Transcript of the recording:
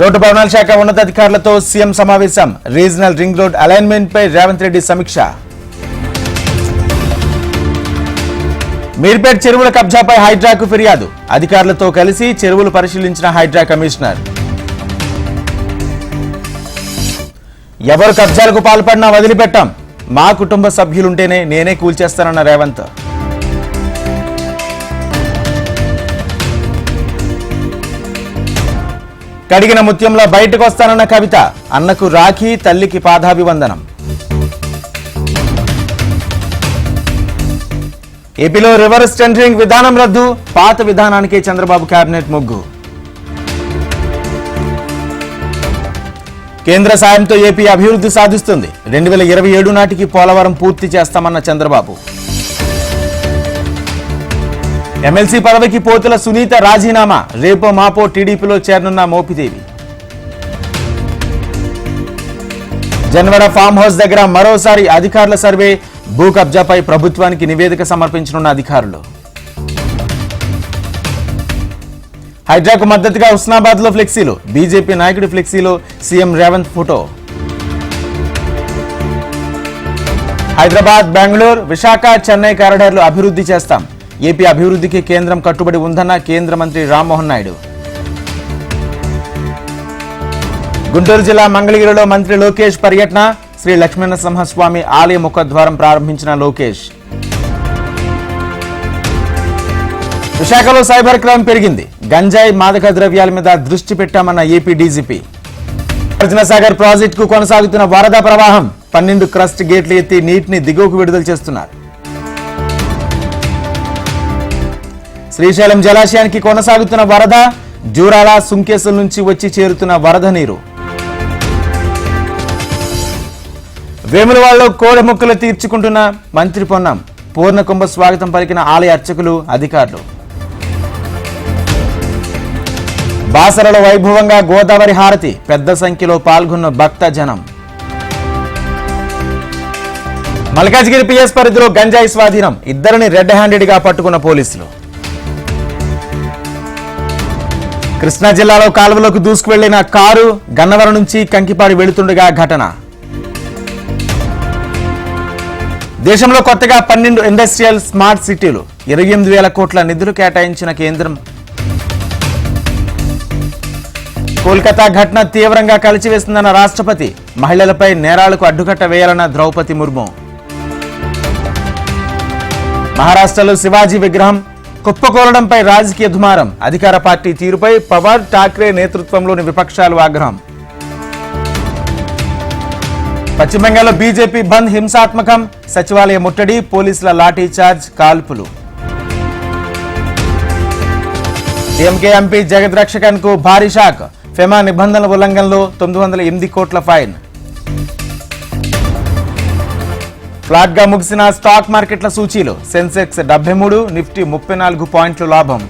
Road భవనాల శాఖ ఉన్నతాధికారులతో సీఎం సమావేశం. రీజనల్ రింగ్ రోడ్ అలైన్మెంట్ పై రేవంత్ రెడ్డి సమీక్ష. మీర్పేట్ చెరువుల కబ్జాపై హైడ్రాకు ఫిర్యాదు. అధికారులతో కలిసి చెరువులు పరిశీలించిన హైడ్రా కమిషనర్. ఎవరు కబ్జాలకు పాల్పడినా వదిలిపెట్టాం. మా కుటుంబ సభ్యులుంటేనే నేనే కూల్చేస్తానన్న రేవంత్. కడిగిన ముత్యంలో బయటకు వస్తానన్న కవిత అన్నకు రాఖీ తల్లికి పాదాభివందనం. ఏపీలో రివర్స్ టెండరింగ్ విధానం రద్దు పాత విధానానికి చంద్రబాబు కేబినెట్ ముగ్గు. కేంద్ర సాయంతో ఏపీ అభివృద్ధి సాధిస్తుంది. రెండు వేల ఇరవై ఏడు నాటికి పోలవరం పూర్తి చేస్తామన్న చంద్రబాబు. ఎమ్మెల్సీ పదవికి పోతుల సునీత రాజీనామా. రేపో మాపో టీడీపీలో చేరనున్న మోపిదేవి. జన్వడ ఫామ్ హౌస్ దగ్గర మరోసారి అధికారుల సర్వే భూ కబ్జాపై ప్రభుత్వానికి నివేదిక సమర్పించనున్న అధికారులు. హైడ్రాకు మద్దతుగా హుస్నాబాద్లో ఫ్లెక్సీలు. బీజేపీ నాయకుడి ఫ్లెక్సీలో సీఎం రేవంత్ ఫోటో. హైదరాబాద్ బెంగళూరు విశాఖ చెన్నై కారిడార్లు అభివృద్ధి చేస్తాం. ఏపీ అభివృద్ధికి కేంద్రం కట్టుబడి ఉందన్న కేంద్ర మంత్రి రామ్మోహన్ నాయుడు. గుంటూరు జిల్లా మంగళగిరిలో మంత్రి లోకేష్ పర్యటన. శ్రీ లక్ష్మీనరసింహస్వామి ఆలయ ముఖద్వారం ప్రారంభించిన లోకేష్. విశాఖలో సైబర్ క్రైమ్ పెరిగింది. గంజాయి మాదక ద్రవ్యాల మీద దృష్టి పెట్టామన్న ఏపీ డీజీపీ. సాగర్ ప్రాజెక్టుకు కొనసాగుతున్న వరద ప్రవాహం పన్నెండు క్రస్ట్ గేట్లు ఎత్తి నీటిని దిగువకు విడుదల చేస్తున్నారు. శ్రీశైలం జలాశయానికి కొనసాగుతున్న వరద జూరాల సుంకేసుల నుంచి వచ్చి చేరుతున్న వరద నీరు. వేములవాడలో కోడె మొక్కలు తీర్చుకుంటున్న మంత్రి పొన్నం పూర్ణకుంభ స్వాగతం పలికిన ఆలయ అర్చకులు అధికారులు. బాసరలో వైభవంగా గోదావరి హారతి పెద్ద సంఖ్యలో పాల్గొన్న భక్త జనం. మల్కాజ్గిరి పిఎస్ పరిధిలో గంజాయి స్వాధీనం ఇద్దరిని రెడ్ హ్యాండెడ్గా పట్టుకున్న పోలీసులు. కృష్ణా జిల్లాలో కాలువలోకి దూసుకువెళ్ళిన కారు గన్నవరం నుంచి కంకిపాడి వెళుతుండగా ఘటన. దేశంలో కొత్తగా పన్నెండు ఇండస్ట్రియల్ స్మార్ట్ సిటీలు ఇరవై ఎనిమిది వేల కోట్ల నిధులు కేటాయించిన కేంద్రం. కోల్కతా ఘటన తీవ్రంగా కలిచివేస్తుందన్న రాష్ట్రపతి మహిళలపై నేరాలకు అడ్డుకట్ట వేయాలన్న ద్రౌపది ముర్ము. మహారాష్ట్రలో శివాజీ విగ్రహం కుప్పకూలడంపై రాజకీయ దుమారం అధికార పార్టీ తీరుపై పవర్ ఠాక్రే నేతృత్వంలోని విపక్షాలు ఆగ్రహం. పశ్చిమ బెంగాల్లో బీజేపీ బంద్ హింసాత్మకం. సచివాలయ ముట్టడి పోలీసుల లాఠీ చార్జ్ కాల్పులు. డిఎంకే ఎంపీ జగద్రక్షకన్కు భారీ షాక్. ఫెమా నిబంధనల ఉల్లంఘనలో తొమ్మిది వందల ఎనిమిది కోట్ల ఫైన్. ఫ్లాట్గా ముగిసిన స్టాక్ మార్కెట్ల సూచీలు. సెన్సెక్స్ డెబ్బై మూడు నిఫ్టీ ముప్పై నాలుగు పాయింట్లు లాభం.